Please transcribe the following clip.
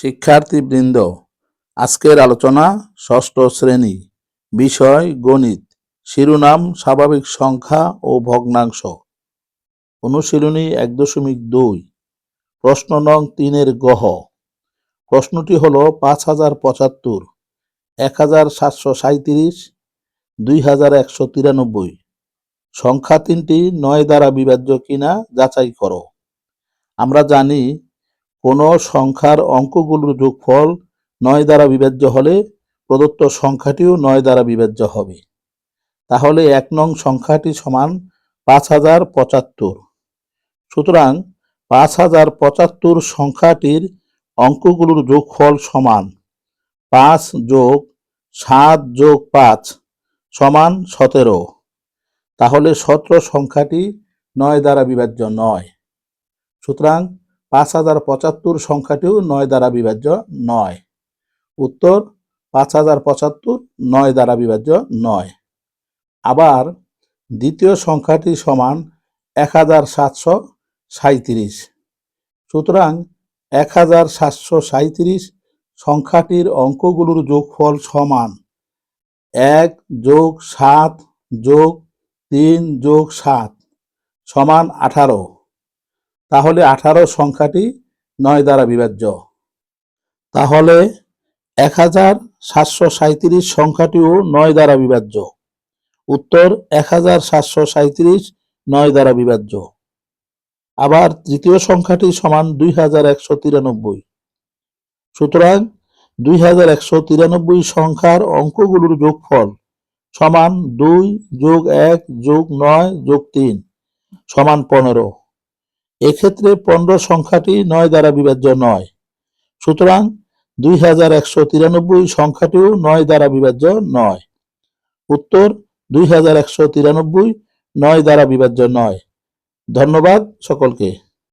শিক্ষার্থীবৃন্দ, আজকের আলোচনা ষষ্ঠ শ্রেণি, বিষয় গণিত, শিরোনাম স্বাভাবিক সংখ্যা ও ভগ্নাংশ। অনুশীলনী এক দশমিক দুই, প্রশ্ন নং তিনের গহ। প্রশ্নটি হল পাঁচ হাজার পঁচাত্তর, এক হাজার সাতশো সাঁত্রিশ দুই হাজার একশো তিরানব্বই। সংখ্যা তিনটি নয় দ্বারা বিভাজ্য কিনা যাচাই করো। আমরা জানি কোনো সংখ্যার অঙ্কগুলোর যোগফল নয় দ্বারা বিভাজ্য হলে প্রদত্ত সংখ্যাটিও নয় দ্বারা বিভাজ্য হবে। তাহলে এক নং সংখ্যাটি সমান পাঁচ হাজার পঁচাত্তর। সুতরাং পাঁচ হাজার পঁচাত্তর সংখ্যাটির অঙ্কগুলোর যোগফল সমান পাঁচ যোগ সাত যোগ পাঁচ সমান সতেরো। তাহলে সতেরো সংখ্যাটি নয় দ্বারা বিভাজ্য নয়। সুতরাং পাঁচ হাজার পঁচাত্তর সংখ্যাটিও নয় দ্বারা বিভাজ্য নয়। উত্তর, পাঁচ হাজার পঁচাত্তর নয় দ্বারা বিভাজ্য নয়। আবার দ্বিতীয় সংখ্যাটি সমান এক হাজার সাতশো সাঁত্রিশ সুতরাং এক হাজার সাতশো সাঁত্রিশ সংখ্যাটির অঙ্কগুলোর যোগফল সমান এক যোগ সাত যোগ তিন যোগ সাত সমান আঠারো। তাহলে আঠারো সংখ্যাটি নয় দ্বারা বিভাজ্য। তাহলে এক হাজার সাতশো সাঁত্রিশ সংখ্যাটিও নয় দ্বারা বিভাজ্য। উত্তর, এক হাজার সাতশো সাঁত্রিশ নয় দ্বারা বিভাজ্য। আবার তৃতীয় সংখ্যাটি সমান দুই হাজার একশো তিরানব্বই। সুতরাং দুই হাজার একশো তিরানব্বই সংখ্যার অঙ্কগুলোর যোগফল সমান দুই যোগ এক যোগ নয় যোগ তিন সমান পনেরো। এক্ষেত্রে পনেরো সংখ্যাটি নয় দ্বারা বিভাজ্য নয়। সুতরাং দুই হাজার একশো তিরানব্বই সংখ্যাটিও নয় দ্বারা বিভাজ্য নয়। উত্তর, দুই হাজার একশো তিরানব্বই নয় দ্বারা বিভাজ্য নয়। ধন্যবাদ সকলকে।